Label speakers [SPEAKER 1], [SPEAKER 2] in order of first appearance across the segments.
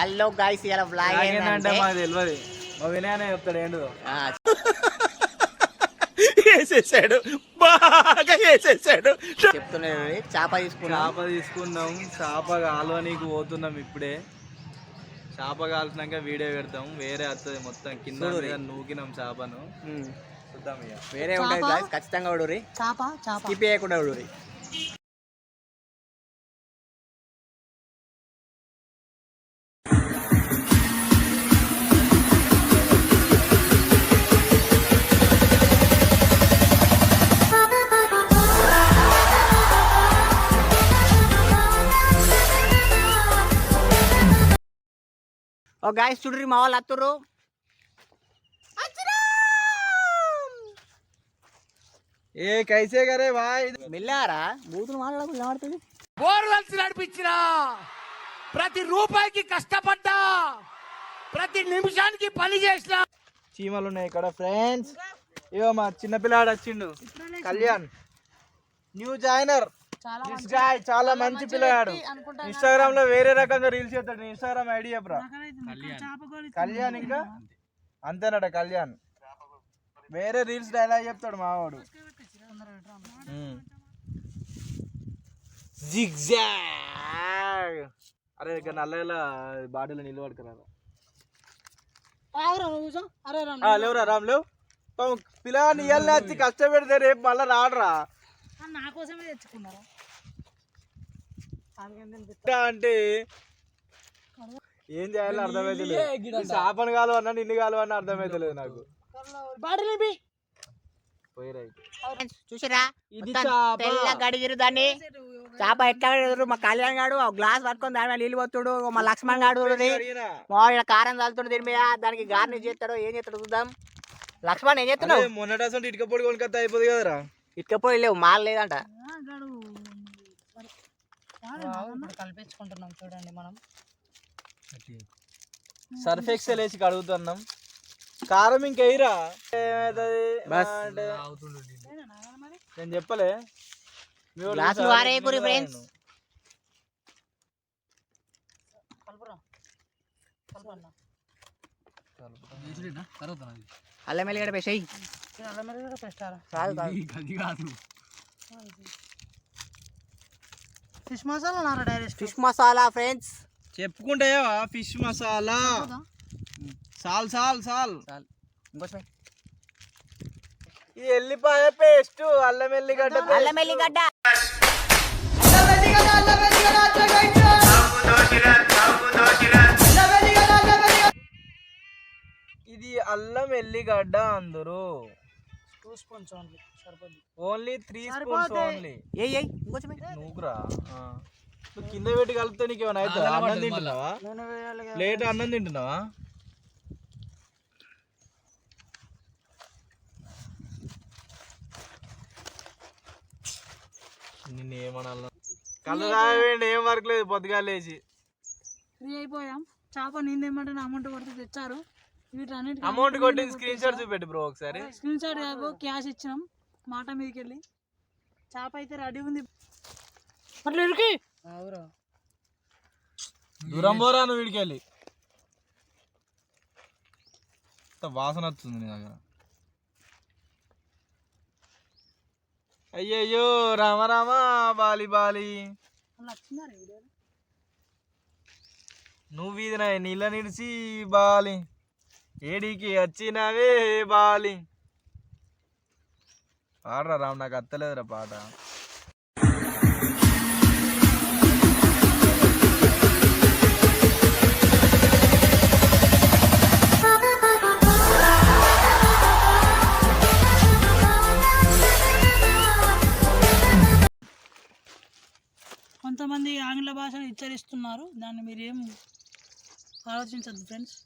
[SPEAKER 1] Hello guys ఇలా blog
[SPEAKER 2] ఏంటంటే మాకు తెలియదు మా వినయనే చెప్తాడు ఏంటో
[SPEAKER 3] వేసేసాడు. బాగా వేసేసాడు.
[SPEAKER 1] చెప్తున్నాడు చేప తీసుకున్నా
[SPEAKER 2] చేప తీసుకుందాం. చేప కాలువనీకి పోతున్నాం ఇప్పుడే. చేప కాల్చినాక వీడియో పెడతాం. వేరే వస్తుంది మొత్తం. కింద నూకినాం చేపను. చూద్దాం ఇక.
[SPEAKER 1] వేరే ఉంటుంది గాయస్ ఖచ్చితంగా ఉడూరి
[SPEAKER 4] చాప? చాప?
[SPEAKER 1] స్కిప్ చేయకుండా ఉడూరి ఓ గాయస్ చూడ్రి మా వాళ్ళు అత్తుర్రు.
[SPEAKER 2] ఏ కైసే కరే భాయ్
[SPEAKER 1] మెల్లారా? బూతులు మాట్లాడకు నిలబడుతుంది
[SPEAKER 3] బోర్వెల్స్ నడిపించిన ప్రతి రూపాయికి కష్టపడ్డా ప్రతి నిమిషానికి పని చేసిన.
[SPEAKER 2] చీమలు ఉన్నాయి ఇక్కడ ఫ్రెండ్స్ ఇగో మా చిన్న పిల్లాడు వచ్చిండు. కళ్యాణ్. న్యూ జాయినర్
[SPEAKER 4] చాలా
[SPEAKER 2] దిస్ గాయ్ చాలా మంచి పిల్లాడు ఇన్స్టాగ్రామ్లో వేరే రకంగా రీల్స్ చేస్తాడు. ఇన్స్టాగ్రామ్ ఐడి చెప్పరా? కళ్యాణ్. ఇంకా? అంతేనట కళ్యాణ్. వేరే రీల్స్ డైలాగ్ చెప్తాడు మావాడు. జిగ్జాగ్. అరే ఇక నల్ల బాడీలో నిల్వ పడుకున్నారా?
[SPEAKER 4] ఆగురా నువ్వు కూర్చో. అరే రా
[SPEAKER 2] ఆ, లేవురా రామ్ లేవు. పాపం పిల్లగాన్ని ఇయ్యాలని వచ్చి కష్టపెడితే రేపు మళ్ళీ రాడరా.
[SPEAKER 4] నా కోసమే తెచ్చుకున్నారా?
[SPEAKER 2] అంటే ఏం చేయాలో అర్థమైతలేదు చేపను కాలు అన్నా నిన్ను కాలు అన్నా అర్థమైతలేదు నాకు.
[SPEAKER 4] బాడీ లేపి
[SPEAKER 2] పోయిరా
[SPEAKER 1] చూసిరా? గడిగిరు దాన్ని. చేప ఎట్లా పెడతారు? మా కళ్యాణ్ గాడు ఒక గ్లాస్ పట్టుకొని దాని మీద నీళ్ళు పోతుడు మా లక్ష్మణ్ గాడు. మా కారం చల్లుతుండు దీని మీద. దానికి గార్నిష్ చేస్తాడు ఏం చేస్తాడు చూద్దాం. లక్ష్మణ్ ఏం చేస్తున్నావు?
[SPEAKER 2] మొన్నటి ఇటుక పొడి కొనుకొస్తే అయిపోదు కదరా.
[SPEAKER 1] ఇటుకపోయి లేవు మాల్ లేదంట
[SPEAKER 4] కల్పించుకుంటున్నాం చూడండి మనం.
[SPEAKER 2] సర్ఫ్ ఎక్సెల్ వేసి కడుగుతున్నాం. కారం ఇంకెయ్యరా ఏమవుతుంది నేను చెప్పలే.
[SPEAKER 4] కలపన్నా
[SPEAKER 1] అల్లం ఎల్లిగడ్డ పేసాయి
[SPEAKER 4] ఇది
[SPEAKER 1] కాదు కాదు.
[SPEAKER 4] ఫిష్ మసాలా నారా direct?
[SPEAKER 1] Fish masala friends.
[SPEAKER 2] చెప్పుకుంటాయా fish masala. సాల్ సాల్ సాల్. ఈ ఎల్లిపాయ పేస్ట్ అల్లం ఎల్లిగడ్డ.
[SPEAKER 1] అల్లం ఎల్లిగడ్డ.
[SPEAKER 2] ఇది అల్లం ఎల్లిగడ్డ అందరు.
[SPEAKER 4] టూ స్పూన్స్ ఓన్లీ సరిపోద్ది.
[SPEAKER 2] Only three spoons. ఓన్లీ. నువ్వు కింద పెట్టి కలిపితే నీకు ఏమైనా అవుతుందా అన్నం తింటున్నావా? ప్లేట్ అన్నం తింటున్నావా? నిన్ను ఏమనాల కళ్ళు ఏం వర్క్ లేదు పొద్దుగా లేచి.
[SPEAKER 4] ఫ్రీ అయిపోయాం. చేప నిందేమంటే అమౌంట్ కొడితే తెచ్చారు.
[SPEAKER 2] అమౌంట్ కొట్టి స్క్రీన్ షాట్ చూపెట్టు బ్రో ఒకసారి.
[SPEAKER 4] స్క్రీన్ షాట్ కాదు క్యాష్ ఇచ్చినాం. మాట మీదకి వెళ్ళి చేప అయితే రెడీ ఉంది. అట్లా ఇరికి.
[SPEAKER 2] దూరం పోరా నువ్వు వీడికి వెళ్ళి వాసన వస్తుంది నీ దగ్గర. అయ్యయ్యో రామ రామ బాలి బాలి. నువ్వు ఇది నీళ్ళ నిడిచి బాలి. ఏడికి వచ్చినవే బాలి. పాడరా రామ్ నాకు అత్తలేదురా పాట.
[SPEAKER 4] కొంతమంది ఆంగ్ల భాషను హెచ్చరిస్తున్నారు. దాన్ని మీరేం ఆలోచించద్దు ఫ్రెండ్స్.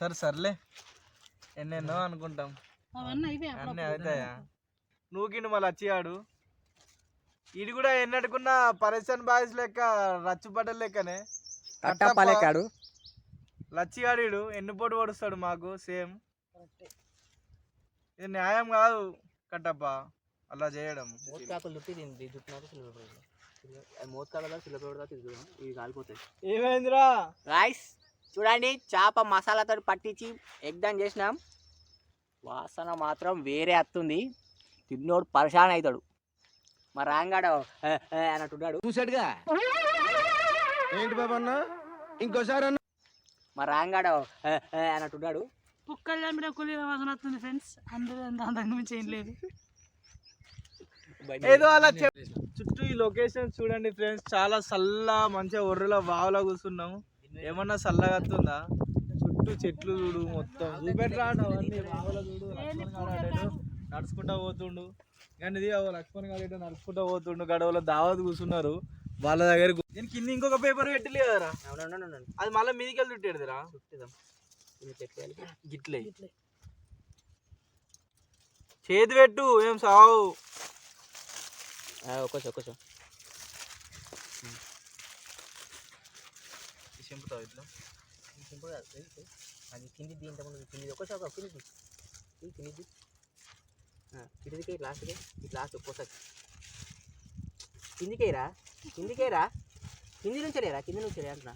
[SPEAKER 2] సరే సర్లే. ఎన్నెన్నో అనుకుంటాం. అన్నీ. అవుతాయా? నూకిండు మళ్ళీ వచ్చియాడు ఇది కూడా ఎన్నట్టుకున్న పరేషన్ బాయ్స్ లెక్క రచ్చుపడ్డ లెక్కనే?
[SPEAKER 1] కట్టపాలేకాడు
[SPEAKER 2] లచ్చిగాడు ఈడు. ఎన్ని పొడి పొడుస్తాడు మాకు? సేమ్. ఇది న్యాయం కాదు కట్టప్ప. అలా చేయడం.
[SPEAKER 1] మూతికాకులు సిల్వర్ కాలిపోతాయి.
[SPEAKER 2] ఏమైందిరా?
[SPEAKER 1] రైస్ చూడండి చేప మసాలాతో పట్టించి ఎగ్దాం చేసినాం. వాసన మాత్రం వేరే వస్తుంది తిన్నోడు పరిశాన్ అవుతాడు మా రాంగాడు అన్నట్టున్నాడు.
[SPEAKER 3] చూసాడుగా ఏంటి బాబా అన్న. ఇంకోసారి
[SPEAKER 1] మా రాంగాడు అన్నట్టున్నాడు.
[SPEAKER 4] కుక్కలు చంపిన కూలి వాసన వస్తుంది ఫ్రెండ్స్. అందరూ అంతకు మించి ఏం లేదు.
[SPEAKER 2] ఏదో అలా చుట్టూ ఈ లొకేషన్ చూడండి ఫ్రెండ్స్. చాలా చల్ల మంచిగా ఒర్రెల వావులా కూర్చున్నాం ఏమన్నా చల్లగా వస్తుందా? చుట్టూ చెట్లు చూడు మొత్తం. చూపెట్టరా నడుచుకుంటా పోతుండు. కానీ లక్ష్మణ్ గారు నడుచుకుంటా పోతుండు. గడవలో దావత్ కూర్చున్నారు. వాళ్ళ దగ్గర కూ- నేను కింద ఇంకొక పేపర్ పెట్టలే కదరా? అది మళ్ళీ మీదికి వెళ్ళి చుట్టేదిరా గిట్లే. చేతి పెట్టు ఏం సావు?
[SPEAKER 1] ఒక్కసో ఒక్కసో
[SPEAKER 2] ఇట్లా.
[SPEAKER 1] సింపుల్ కాదు. అది కింది దీంట్లో ముందు కింది ఒక్కసారి ఒక కింది ఈ కింది కిందికి లాస్ట్కి ఇటు లాస్ట్ ఒక్కోసారి కిందికేరా కిందికేరా కింది నుంచి రా కింది నుంచి రా అంటున్నా.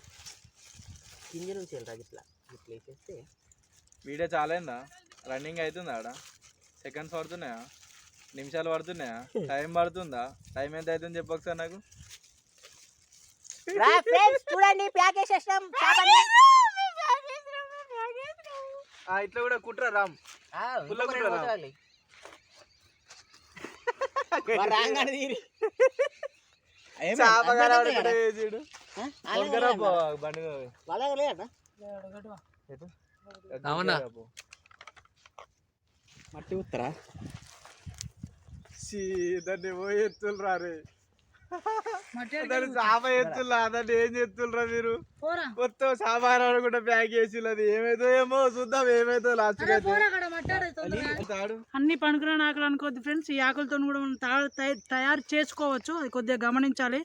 [SPEAKER 1] కింది నుంచి వెళ్ళరా ఇట్లా ఇట్లా వేసేస్తే.
[SPEAKER 2] వీడియో చాలైందా రన్నింగ్ అవుతుందా ఆడ? సెకండ్స్ పడుతున్నాయా? నిమిషాలు పడుతున్నాయా? టైం పడుతుందా? టైం ఎంత అవుతుంది చెప్పు ఒకసారి నాకు
[SPEAKER 1] చూడండి ప్యాక్ చేసేసాం
[SPEAKER 2] ఆ, ఇట్లా కూడా కుట్రా రామ్. పుల్ల రా. చేపగా రావడం చూడు కొనుక్కరా పో, బండి
[SPEAKER 5] అవునా?
[SPEAKER 1] మట్టి ఉత్తరా?
[SPEAKER 2] దాన్ని పోయి ఎత్తులరా రే
[SPEAKER 4] మట్టి
[SPEAKER 2] దాన్ని చేప ఎత్తులా దాన్ని ఏం చేస్తులరా మీరు?
[SPEAKER 4] పోరా.
[SPEAKER 2] మొత్తం సామాన్ కూడా ప్యాక్ చేసి అది. ఏమైతే ఏమో చూద్దాం ఏమైతే లాస్ట్
[SPEAKER 4] అన్ని పనికిరాని ఆకులు అనుకోవద్దు ఫ్రెండ్స్ ఈ ఆకులతో కూడా మనం తయారు చేసుకోవచ్చు. అది కొద్దిగా గమనించాలి.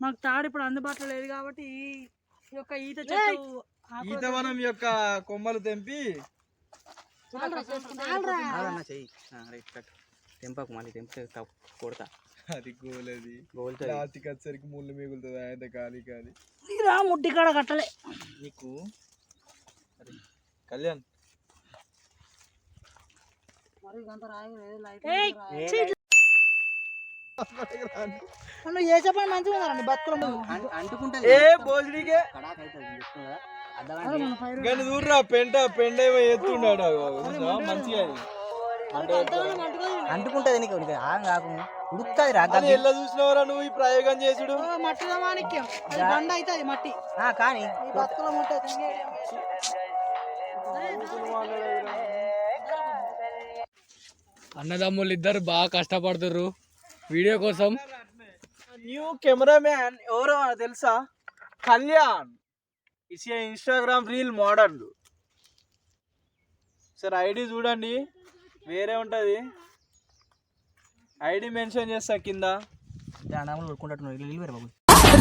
[SPEAKER 4] మాకు తాడు ఇప్పుడు అందుబాటులో లేదు కాబట్టి ఈ యొక్క ఈత చెట్టు ఆకులతో-
[SPEAKER 2] ఈతవనం యొక్క కొమ్మలు తెంపి.
[SPEAKER 1] తెంపకు మళ్ళీ తెంపితే కొడతా.
[SPEAKER 2] అది గోలది
[SPEAKER 1] గోల్తుంది.
[SPEAKER 2] లాస్ట్కి వచ్చేసరికి ముళ్ళు మిగులుతుంది ఆయన ఖాళీ ఖాళీ
[SPEAKER 4] ఇరా ముడ్డి కాడ కట్టలే.
[SPEAKER 2] నీకు? కళ్యాణ్.
[SPEAKER 4] నువ్వు ఏ చెప్పండి మంచిగా ఉందండి బతుకులు
[SPEAKER 1] అంటుకుంటుంది
[SPEAKER 2] ఏ భోజనీకే కానీ పెంట పెండ చూసావా? మంచిగా అది.
[SPEAKER 1] అంటుకుంటుంది నీకు నీకు ఆగం కాకుండా ఉడుకుతుంది రా
[SPEAKER 2] చూసినవరా నువ్వు ఈ ప్రయోగం చేసుడు?
[SPEAKER 4] మట్టిలో మాణిక్యం అది బండ అవుతుంది మట్టి.
[SPEAKER 1] ఆ, కానీ
[SPEAKER 4] బతుకులో ఉంటుంది
[SPEAKER 5] అన్నదమ్ములు ఇద్దరు బాగా కష్టపడుతుర్రు. వీడియో కోసం.
[SPEAKER 2] న్యూ కెమెరామ్యాన్ ఎవరో తెలుసా? Kalyan. Is Instagram reel model sir ID చూడండి. వేరే ఉంటుంది. ఐడి మెన్షన్ చేస్తా కింద.
[SPEAKER 1] ఇల్లు బాబు.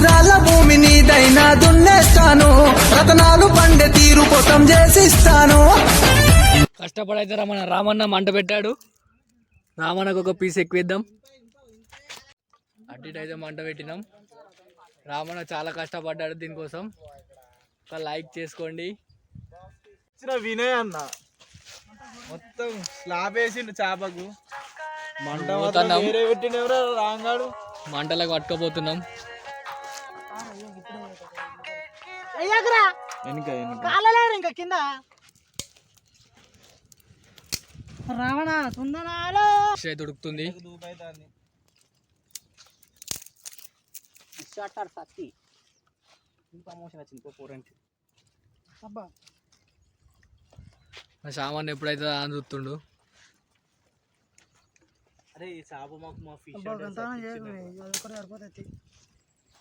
[SPEAKER 6] రాళ్ళ భూమిని దైనా దున్నేస్తాను. రతనాలు పండే తీరు పొతం చేసిస్తాను.
[SPEAKER 5] కష్టపడైతే మన రామన్న మంట పెట్టాడు. రామన్నకు ఒక పీస్ ఎక్కువేద్దాం అటు ఇటు అయితే మంట పెట్టినాం. రామన్న చాలా కష్టపడ్డాడు దీనికోసం. ఒక లైక్ చేసుకోండి.
[SPEAKER 2] వినయ్ అన్న. మొత్తం స్లాబ్ వేసిండు చేపకు. మంట రాంగాడు?
[SPEAKER 5] మంటలకు పట్టుకోపోతున్నాం.
[SPEAKER 2] వెనుక
[SPEAKER 4] కాలలేరు ఇంకా కింద. రావణ
[SPEAKER 5] ఉడుకుతుంది.
[SPEAKER 1] ఇష్టాటారు సత్తి. ప్రమోషన్ వచ్చింది పోరంటి
[SPEAKER 4] అబ్బా.
[SPEAKER 5] మా సామాన్ ఎప్పుడైతే అని చూస్తుండు.
[SPEAKER 2] అరే ఈ చేప మాకు మా ఫిష్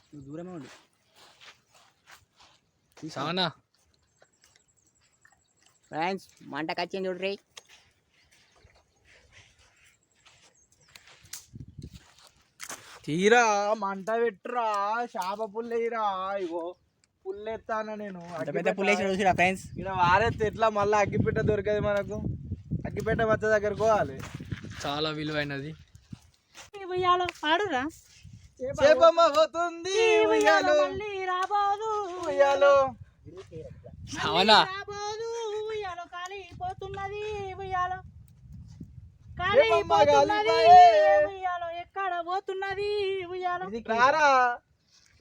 [SPEAKER 1] నువ్వు దూరమే ఉండు.
[SPEAKER 5] సావనా
[SPEAKER 1] ఫ్రెండ్స్ మంటకు వచ్చింది చూడ్రి
[SPEAKER 2] తీరా మంట పెట్టురా చేప పుల్లేరా ఇగో. పుల్లెత్తాన నేను?
[SPEAKER 1] పెద్ద పుల్లేసి చూసిరా ఫ్రెండ్స్?
[SPEAKER 2] ఇక్కడ వారెత్తే ఎట్లా మళ్ళీ అగ్గిపెట్ట దొరకదు మనకు? అగ్గిపెట్ట మచ్చ దగ్గర పోవాలి.
[SPEAKER 5] చాలా విలువైనది.
[SPEAKER 4] ఇయ్యాలో ఆడురా
[SPEAKER 2] చేపమ్మ పోతుంది ఉయ్యాలో
[SPEAKER 4] రాబోదు.
[SPEAKER 2] ఉయ్యాలో.
[SPEAKER 5] అవునా
[SPEAKER 4] రాబోదు ఉయ్యాలో కాలిపోతున్నది ఉయ్యాలో కాలిపోతున్నది? ఉయ్యాలో ఎక్కడ పోతున్నది ఉయ్యాలో.
[SPEAKER 2] రారా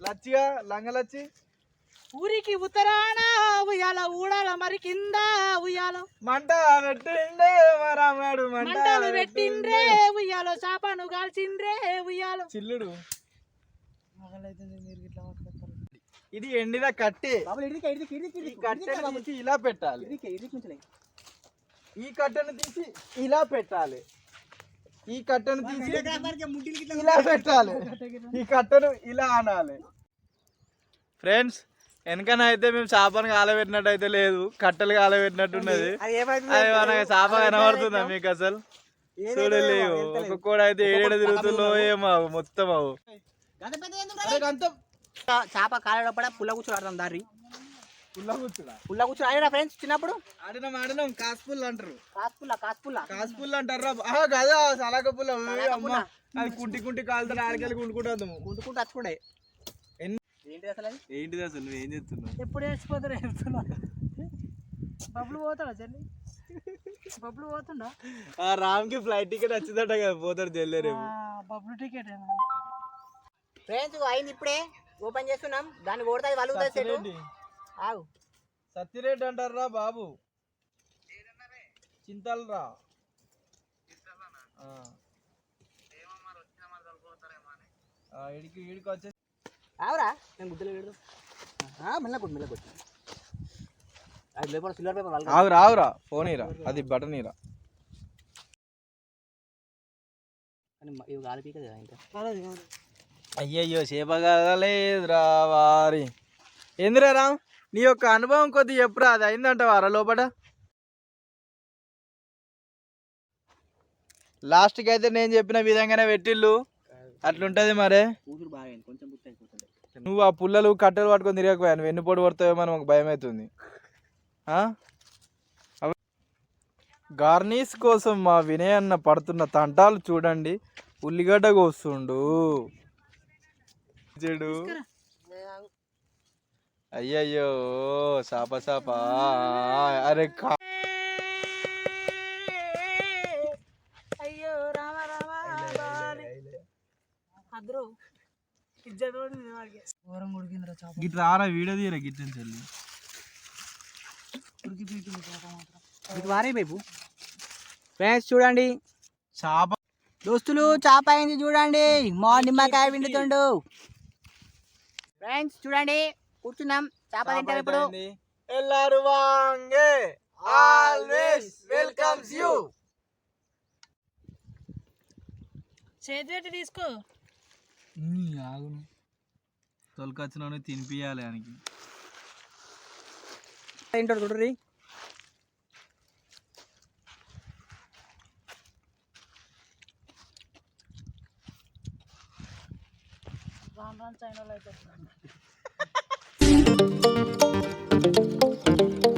[SPEAKER 2] లచ్చిగా లంగలచ్చి?
[SPEAKER 4] ఊరికి ఉత్తరాన ఉయ్యాల ఊడాల మరి కింద ఉయ్యాలో.
[SPEAKER 2] మంట పెట్టిండే మరామాడు మంట
[SPEAKER 4] మంటలు పెట్టిండ్రే. ఉయ్యాలో చాపను కాల్చిండ్రే ఉయ్యాలో.
[SPEAKER 2] చిల్లుడు. ఇది ఎండిన కట్టె. ఈ కట్టెను తీసి ఇలా పెట్టాలి. ఈ కట్టెను తీసి ఇలా పెట్టాలి. ఈ కట్టెను తీసి ఇలా పెట్టాలి. ఈ కట్టెను ఇలా అనాలి. ఫ్రెండ్స్ వెనకన అయితే మేము చేపను కాలబెట్టినట్టు అయితే లేదు కట్టెలు కాలబెట్టినట్టు ఉన్నది అది మనకి చేప కనబడుతుందా మీకు అసలు? చూడలేవు ఒక్కొక్క కూడా అయితే ఏడేడ తిరుగుతుందో ఏమో మొత్తం అవు.
[SPEAKER 1] చేప కాలేటప్పుడు పుల్ల కూర్చొని ఆడతాం దారి
[SPEAKER 2] పుల్ల కూర్చుడా?
[SPEAKER 1] పుల్ల కూర్చొని ఆడినా ఫ్రెండ్స్ చిన్నప్పుడు?
[SPEAKER 2] ఆడినాం ఆడినాం. కాసుపుల్ అంటారు.
[SPEAKER 1] కాసుపుల్ల కాసుపుల్ల
[SPEAKER 2] కాసుపుల్ అంటారా కదా సలాక పుల్ల. అది కుంటి కుంటి కాలుతాడు ఆడికెళ్ళి కుంటుకుంటాము
[SPEAKER 1] గుంటుకుంటూ వచ్చుకుండే
[SPEAKER 2] ఎన్ని-
[SPEAKER 1] ఏంటి అసలు అది?
[SPEAKER 2] ఏంటిది అసలు? నువ్వు ఏం చేస్తున్నావు?
[SPEAKER 4] ఎప్పుడు వేసిపోతారు చెప్తున్నా బబ్బులు పోతాడా చెల్లి బబ్బులు పోతుండా?
[SPEAKER 2] ఆ రామ్కి ఫ్లైట్ టికెట్ వచ్చిందట కదా పోతాడు జల్లి రేపు.
[SPEAKER 4] బబ్బులు టికెట్
[SPEAKER 1] ఫ్రెండ్స్ అయింది ఇప్పుడే. ఓపెన్ చేస్తున్నాం. దాన్ని కొడితే అది వలుగుతుంది సెట్ ఆగు.
[SPEAKER 2] సత్తిరెడ్డి అంటారా బాబు. చింతలరా. ఆ. ఆ, ఈడికి ఈడికి వచ్చే
[SPEAKER 1] ఆవురా? నేను గుద్దలు పెడదు. మెల్ల కొట్టు మెల్ల కొట్టు అది లేకపోతే సిల్వర్ పేపర్ వాళ్ళు
[SPEAKER 2] ఆగురా ఆగురా. ఫోన్ ఇరా అది బటన్ ఇరా
[SPEAKER 1] ఇవి గాలి పీకదు కదా ఇంకా
[SPEAKER 2] అయ్యయ్యో చేపగలేదురా వారి. ఏందిరా రామ్? నీ యొక్క అనుభవం కొద్ది చెప్పురా. అది అయిందంట వారా లోపల లాస్ట్కి అయితే నేను చెప్పిన విధంగానే పెట్టిల్లు. అట్లుంటది మరే.
[SPEAKER 1] కూతురు బాగా అయింది. కొంచెం.
[SPEAKER 2] నువ్వు ఆ పుల్లలు కట్టెలు పట్టుకొని తిరగకపోయా? నువ్వు ఎన్ని పొడి పడతావేమో అని మాకు భయం అవుతుంది గార్నిష్ కోసం మా వినయ్ అన్న పడుతున్న తంటాలు చూడండి. ఉల్లిగడ్డ కోస్తుండు. చెడు అయ్యయ్యో సాప సాప అరే కా
[SPEAKER 4] అయ్యో రామ రామ బాలి. అద్రు ఇజ్జత్ పడింది వాడికి ఘోరం ఉడికిందిరా చేప
[SPEAKER 2] గిట్ రారా వీడియో తీయరా గిట్ నుంచి వెళ్ళి.
[SPEAKER 4] ఉడికి పీకింది చేప మాత్రం.
[SPEAKER 1] ఇది వారే బేబు. ఫ్రెండ్స్ చూడండి.
[SPEAKER 2] చేప
[SPEAKER 1] దోస్తులు చాప అయింది చూడండి. మా నిమ్మకాయ పిండుతుండు ఫ్రెండ్స్ చూడండి. కూర్చున్నాం. చేప తింటాం ఇప్పుడు.
[SPEAKER 2] ఎల్లారు వాంగే. Always welcomes you.
[SPEAKER 4] చేతి తీసుకో.
[SPEAKER 2] ఆగును తొలకొచ్చిన తినిపియాలి ఆయనకి.
[SPEAKER 1] తింటాడు చూడండి
[SPEAKER 4] రాను రాను చైనాలో అయితే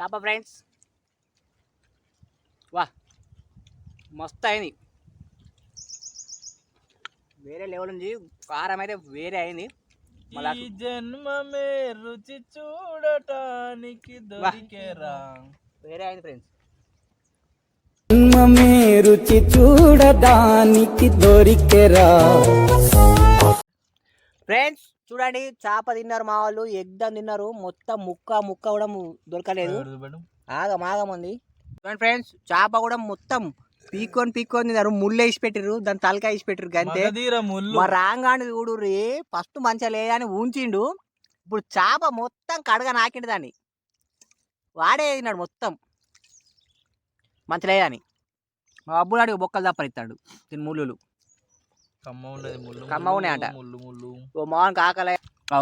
[SPEAKER 1] చేప ఫ్రెండ్స్. వా మస్తు అయింది వేరే లెవెల్ ఉంది కారం అయితే వేరే అయింది. మళ్ళా
[SPEAKER 2] ఈ జన్మమే రుచి చూడటానికి దొరికేరా.
[SPEAKER 1] వేరే అయింది ఫ్రెండ్స్.
[SPEAKER 6] జన్మమే రుచి చూడడానికి దొరికెరా.
[SPEAKER 1] ఫ్రెండ్స్ చూడండి చేప తిన్నారు మా వాళ్ళు ఎగ్దం తిన్నారు. మొత్తం ముక్క ముక్క కూడా దొరకలేదు. ఆగం ఆగం ఉంది. చూడండి ఫ్రెండ్స్ చేప కూడా మొత్తం పీక్కొని పీక్కొని తిన్నారు. ముళ్ళు వేసి పెట్టిర్రు దాని తలకాయ వేసి పెట్టిర్రు అంతే మా రాంగాని చూడు రే ఫస్ట్ మంచిగా లేదని ఉంచిండు ఇప్పుడు చేప మొత్తం కడగ నాకిండు దాన్ని. వాడే తిన్నాడు మొత్తం. మంచి లేదని. మా అబ్బులాడికి బొక్కలు తప్పనిస్తాడు దీని ముళ్ళు
[SPEAKER 2] కమ్మ
[SPEAKER 1] ఓ మోహన్ కాకలే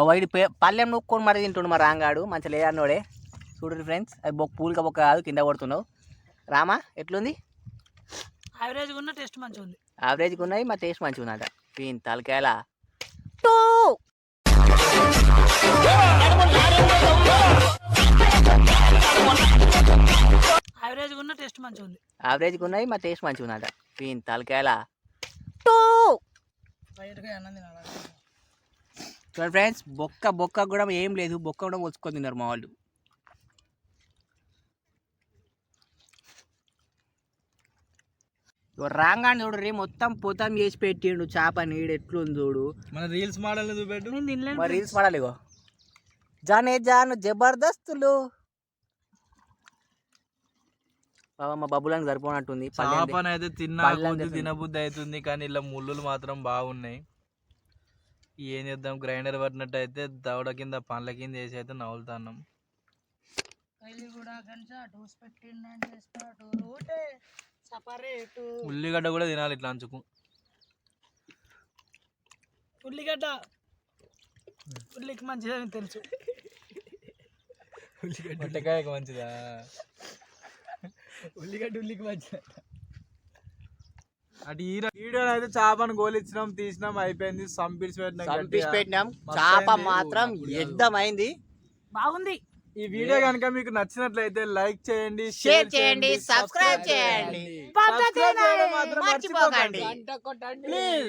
[SPEAKER 1] వైడి పల్లెం నొక్కొని మరి తింటుండు మా రాంగాడు. మంచిగా లేదన్నోడే చూడండి ఫ్రెండ్స్ అది బొక్క పూలక బొక్క కాదు కింద కొడుతున్నావు. రామా ఎట్లుంది?
[SPEAKER 4] యావరేజ్ ఉన్న టేస్ట్ మంచిగా ఉంది.
[SPEAKER 1] యావరేజ్గా ఉన్నాయి మా టేస్ట్ మంచిగా ఉందట. పీన్ తలకాయల. టూ
[SPEAKER 4] యావరేజ్ ఉన్న టేస్ట్ మంచిగా ఉంది.
[SPEAKER 1] యావరేజ్గా ఉన్నాయి మా టేస్ట్ మంచిగా ఉందట. పీన్ తలకాయల. టూ చూడండి ఫ్రెండ్స్ బొక్క బొక్క కూడా ఏం లేదు. బొక్క కూడా వచ్చుకొని తిన్నారు మా వాళ్ళు. ఇగో రాంగాన్ని చూడు రే మొత్తం పొతం చేసి పెట్టిండు. చేప నీడు ఎట్లుంది చూడు.
[SPEAKER 2] మన రీల్స్ మోడల్
[SPEAKER 1] రీల్స్ పడాలి ఇగో. జానే జాను జబర్దస్తులు. బాబా మా బబ్బులకు సరిపోనట్టుంది.
[SPEAKER 2] చేపను అయితే తిన్నా కొద్ది. తినబుద్ధి అవుతుంది కానీ ఇలా ముళ్ళులు మాత్రం బాగున్నాయి. ఏం చేద్దాం గ్రైండర్ పట్టినట్టు అయితే దవడ కింద పండ్ల కింద వేసి అయితే నవ్వులుతున్నాం ఉల్లిగడ్డ కూడా తినాలి ఇట్లా అంచుకు.
[SPEAKER 4] ఉల్లిగడ్డ. ఉల్లికి మంచిదని తెలుసు.
[SPEAKER 2] పొట్టకాయకు మంచిదా?
[SPEAKER 5] ఉల్లిగడ్డ ఉల్లికి మంచి
[SPEAKER 2] అటు ఈ వీడియో అయితే చేపను గోలిచ్చినాం తీసినాం అయిపోయింది. సంపిడిచి పెట్టినాం
[SPEAKER 1] సంపిసి
[SPEAKER 2] గట్టిగా.
[SPEAKER 1] పెట్టినాం చేప
[SPEAKER 2] అయింది.
[SPEAKER 1] మాత్రం ఎగ్దమైంది
[SPEAKER 4] బాగుంది.
[SPEAKER 2] ఈ వీడియో కనుక మీకు నచ్చినట్లయితే లైక్ చేయండి
[SPEAKER 1] షేర్ చేయండి సబ్స్క్రైబ్ చేయండి.
[SPEAKER 2] మాత్రం
[SPEAKER 1] మర్చిపోకండి.